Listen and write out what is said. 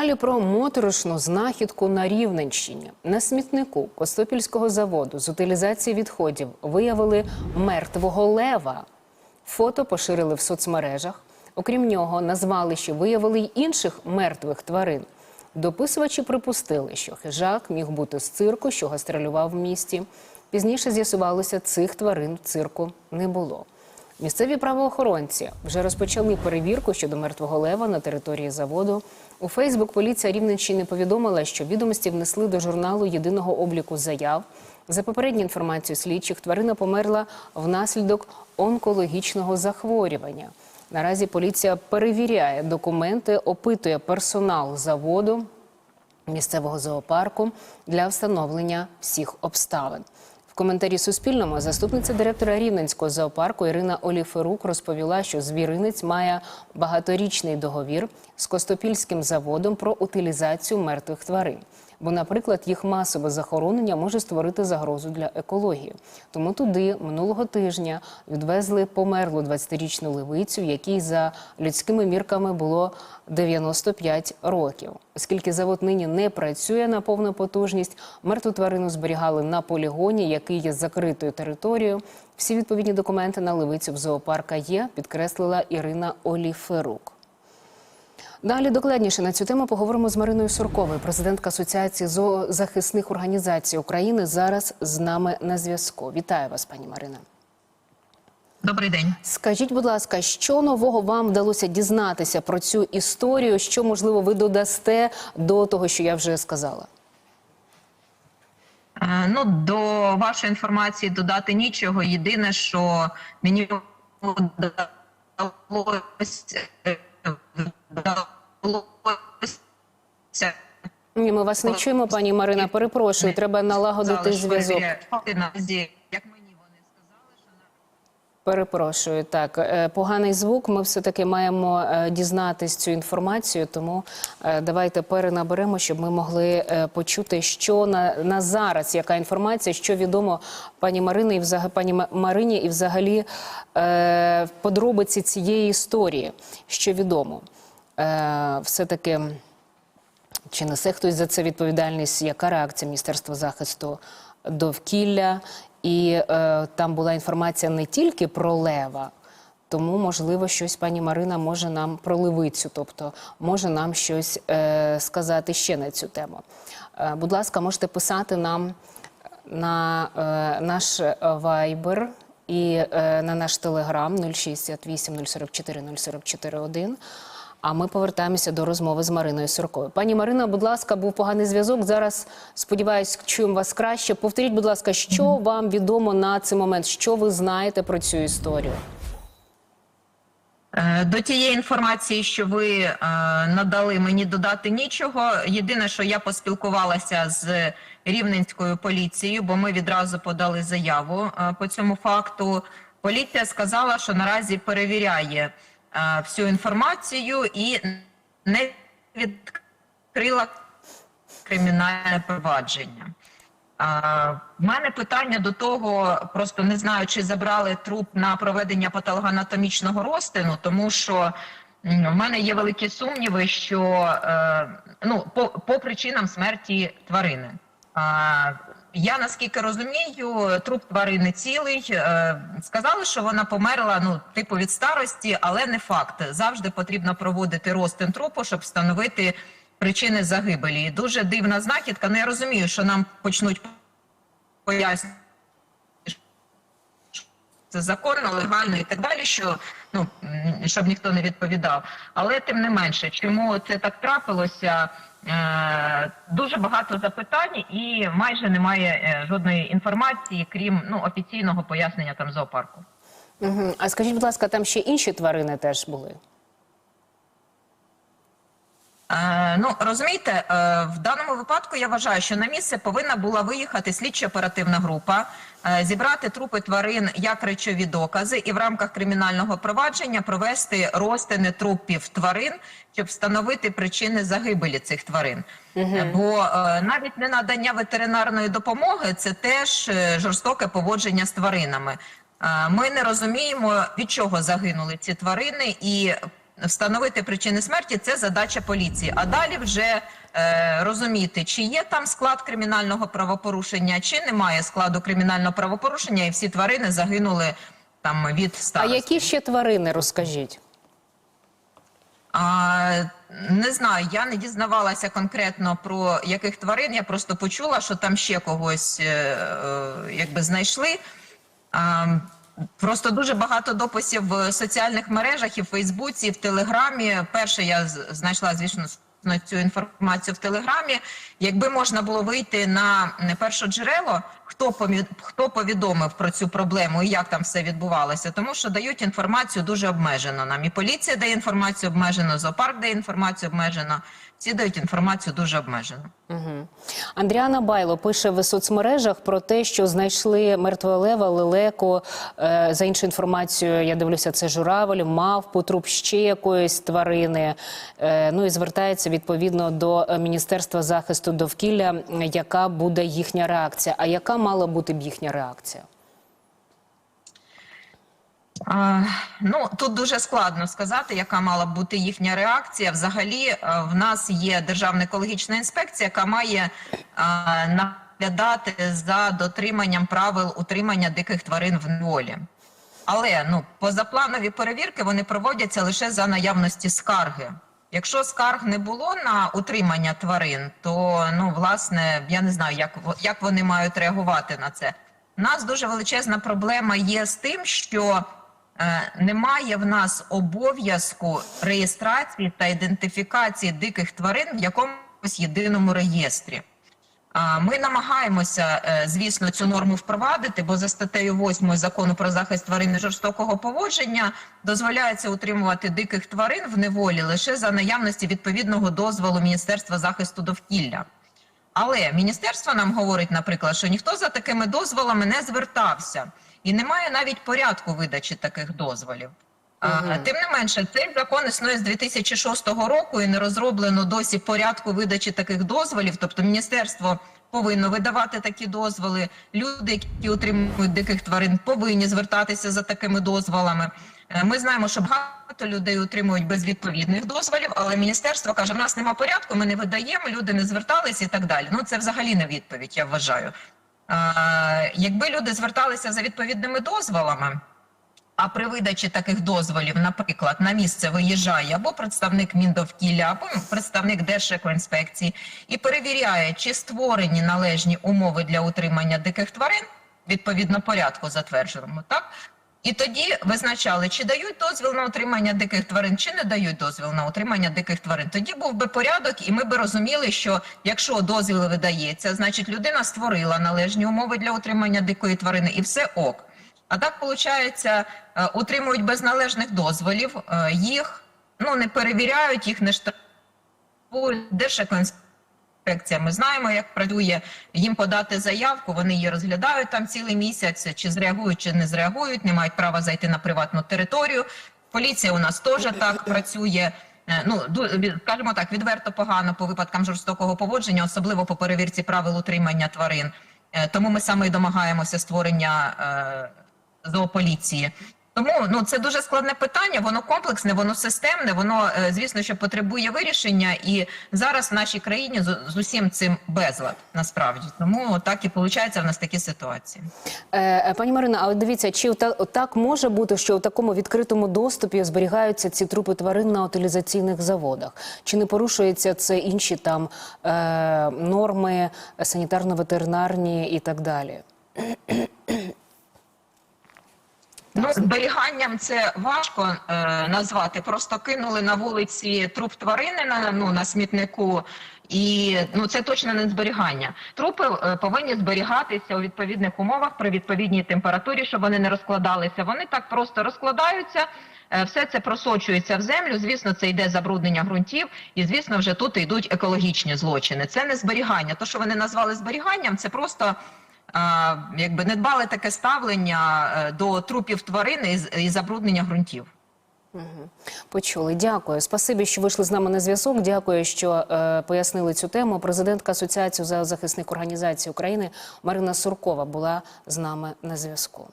Далі про моторошну знахідку на Рівненщині. На смітнику Костопільського заводу з утилізації відходів виявили мертвого лева. Фото поширили в соцмережах. Окрім нього, на звалищі виявили й інших мертвих тварин. Дописувачі припустили, що хижак міг бути з цирку, що гастролював в місті. Пізніше з'ясувалося, цих тварин в цирку не було. Місцеві правоохоронці вже розпочали перевірку щодо мертвого лева на території заводу. У Фейсбук поліція Рівненщини повідомила, що відомості внесли до журналу єдиного обліку заяв. За попередньою інформацією слідчих, тварина померла внаслідок онкологічного захворювання. Наразі поліція перевіряє документи, опитує персонал заводу місцевого зоопарку для встановлення всіх обставин. Коментарі Суспільному заступниця директора Рівненського зоопарку Ірина Оліферук розповіла, що звіринець має багаторічний договір з Костопільським заводом про утилізацію мертвих тварин. Бо, наприклад, їх масове захоронення може створити загрозу для екології. Тому туди минулого тижня відвезли померлу 20-річну левицю, якій за людськими мірками було 95 років. Оскільки завод нині не працює на повну потужність, мертву тварину зберігали на полігоні, який є закритою територією. Всі відповідні документи на левицю в зоопарка є, підкреслила Ірина Оліферук. Далі докладніше на цю тему поговоримо з Мариною Сурковою, президентка Асоціації зоозахисних організацій України. Зараз з нами на зв'язку. Вітаю вас, пані Марина. Добрий день. Скажіть, будь ласка, що нового вам вдалося дізнатися про цю історію? Що можливо ви додасте до того, що я вже сказала? Е, Ну, до вашої інформації додати нічого. Єдине, що мені вдалося е, вдалося Ні, ми вас не чуємо, пані Марина. Перепрошую, треба налагодити зв'язок. Як мені вони сказали, що Перепрошую, так е, поганий звук. Ми все таки маємо е, дізнатись цю інформацію. Тому е, давайте перенаберемо, щоб ми могли почути, що на, на зараз, яка інформація, що відомо пані Марині і взагалі пані Марині, і взагалі подробиці цієї історії, що відомо, е, все таки. Чи несе хтось за це відповідальність? Яка реакція Міністерства захисту довкілля? І е, там була інформація не тільки про лева, тому можливо щось пані Марина може нам про левицю, тобто може нам щось е, сказати ще на цю тему. Е, будь ласка, можете писати нам на е, наш вайбер і е, на наш телеграм 068 044 044 1. А ми повертаємося до розмови з Мариною Сурковою. Пані Марина, будь ласка, був поганий зв'язок. Зараз сподіваюсь, чуємо вас краще. Повторіть, будь ласка, що вам відомо на цей момент? Що ви знаєте про цю історію? Е, До тієї інформації, що ви е, надали мені додати нічого. Єдине, що я поспілкувалася з рівненською поліцією, бо ми відразу подали заяву е, по цьому факту. Поліція сказала, що наразі перевіряє е, всю інформацію і не відкрила кримінальне провадження. А, В мене питання до того, просто не знаю, чи забрали труп на проведення патологоанатомічного розтину, тому що в мене є великі сумніви, що е, ну по, по причинам смерті тварини. Я наскільки розумію, труп тварини цілий. Е, сказали, що вона померла ну типу від старості, але не факт. Завжди потрібно проводити розтин трупу, щоб встановити причини загибелі. Дуже дивна знахідка. Ну я розумію, що нам почнуть пояснювати. що Це законно, легально і так далі, що ну щоб ніхто не відповідав. Але тим не менше, чому це так трапилося? Е, дуже багато запитань і майже немає е, жодної інформації, крім ну офіційного пояснення там зоопарку. Угу. А скажіть, будь ласка, там ще інші тварини теж були? Е, ну розумієте, е, в даному випадку я вважаю, що на місце повинна була виїхати слідчо-оперативна група, е, зібрати трупи тварин як речові докази, і в рамках кримінального провадження провести розтини трупів тварин, щоб встановити причини загибелі цих тварин. Е, Бо е, навіть не надання ветеринарної допомоги це теж жорстоке поводження з тваринами. Ми не розуміємо, від чого загинули ці тварини, і встановити причини смерті це задача поліції. А далі вже е, розуміти, чи є там склад кримінального правопорушення, чи немає складу кримінального правопорушення, і всі тварини загинули там від А які ще тварини розкажіть? А, не знаю, я не дізнавалася конкретно про яких тварин. Я просто почула, що там ще когось е, е, якби знайшли. А, просто дуже багато дописів в соціальних мережах і в Фейсбуці, і в Телеграмі. Перше я знайшла, звісно, цю інформацію в Телеграмі. Якби можна було вийти на перше джерело, хто хто повідомив про цю проблему і як там все відбувалося, тому що дають інформацію дуже обмежено. Нам і поліція дає інформацію обмежено, зоопарк дає інформацію обмежено. Всі дають інформацію дуже обмежено. Угу. Андріана Байло пише в соцмережах про те, що знайшли мертвого лева, лелеку. Е, за іншою інформацією, я дивлюся, це журавель, мавпу, труп ще якоїсь тварини. Е, ну і звертається відповідно до Міністерства захисту довкілля, яка буде їхня реакція. А яка мала бути б їхня реакція? Ну тут дуже складно сказати, яка мала б бути їхня реакція. Взагалі, е, в нас є Державна екологічна інспекція, яка має наглядати за дотриманням правил утримання диких тварин в неволі. Але ну позапланові перевірки вони проводяться лише за наявності скарги. Якщо скарг не було на утримання тварин, то ну власне я не знаю, як як вони мають реагувати на це. У нас дуже величезна проблема є з тим, що е, немає в нас обов'язку реєстрації та ідентифікації диких тварин в якомусь єдиному реєстрі. Ми намагаємося, е, звісно, цю норму впровадити, бо за статтею 8 закону про захист тварин жорстокого поводження дозволяється утримувати диких тварин в неволі лише за наявності відповідного дозволу Міністерства захисту довкілля. Але міністерство нам говорить, наприклад, що ніхто за такими дозволами не звертався, і немає навіть порядку видачі таких дозволів. А, тим не менше, цей закон існує з 2006 року і не розроблено досі порядку видачі таких дозволів. Тобто, міністерство повинно видавати такі дозволи. Люди, які отримують диких тварин, повинні звертатися за такими дозволами. Е, Ми знаємо, що багато людей отримують без відповідних дозволів, але міністерство каже: в нас нема порядку, ми не видаємо, люди не звертались і так далі. Ну це взагалі не відповідь, я вважаю. Якби люди зверталися за відповідними дозволами. А при видачі таких дозволів, наприклад, на місце виїжджає або представник Міндовкілля, або представник Держекоінспекції і перевіряє, чи створені належні умови для утримання диких тварин відповідно порядку затвердженому, так? І тоді визначали, чи дають дозвіл на утримання диких тварин, чи не дають дозвіл на утримання диких тварин. Тоді був би порядок, і ми би розуміли, що якщо дозвіл видається, значить людина створила належні умови для утримання дикої тварини, і все ок. А так, виходить, утримують без належних дозволів, е, їх ну, не перевіряють, їх не штрафують. Держекоінспекція. Ми знаємо, як працює їм подати заявку, вони її розглядають там цілий місяць, чи зреагують, чи не зреагують, не мають права зайти на приватну територію. Поліція у нас теж так працює. Е, Ну, ду- скажімо так, відверто погано по випадкам жорстокого поводження, особливо по перевірці правил утримання тварин. Е, Тому ми саме і домагаємося створення е, зоополіції. Тому ну це дуже складне питання. Воно комплексне, воно системне. Воно е, звісно, що потребує вирішення, і зараз в нашій країні з, усім цим безлад насправді. Тому так і виходить в нас такі ситуації. Е, пані Марина, а от дивіться, чи так може бути, що у такому відкритому доступі зберігаються ці трупи тварин на утилізаційних заводах? Чи не порушуються це інші там е, норми санітарно-ветеринарні і так далі? Ну, зберіганням це важко е, назвати. Просто кинули на вулиці труп тварини на ну на смітнику, і ну це точно не зберігання. Трупи е, повинні зберігатися у відповідних умовах при відповідній температурі, щоб вони не розкладалися. Вони так просто розкладаються. е, Все це просочується в землю. Звісно, це йде забруднення ґрунтів, і звісно, вже тут йдуть екологічні злочини. Це не зберігання. То, що вони назвали зберіганням, це просто якби недбале таке ставлення е, до трупів тварин і забруднення ґрунтів. Почули. Дякую. Спасибі, що вийшли з нами на зв'язок. Дякую, що е, пояснили цю тему. Президентка Асоціації зоозахисних організацій України Марина Суркова була з нами на зв'язку.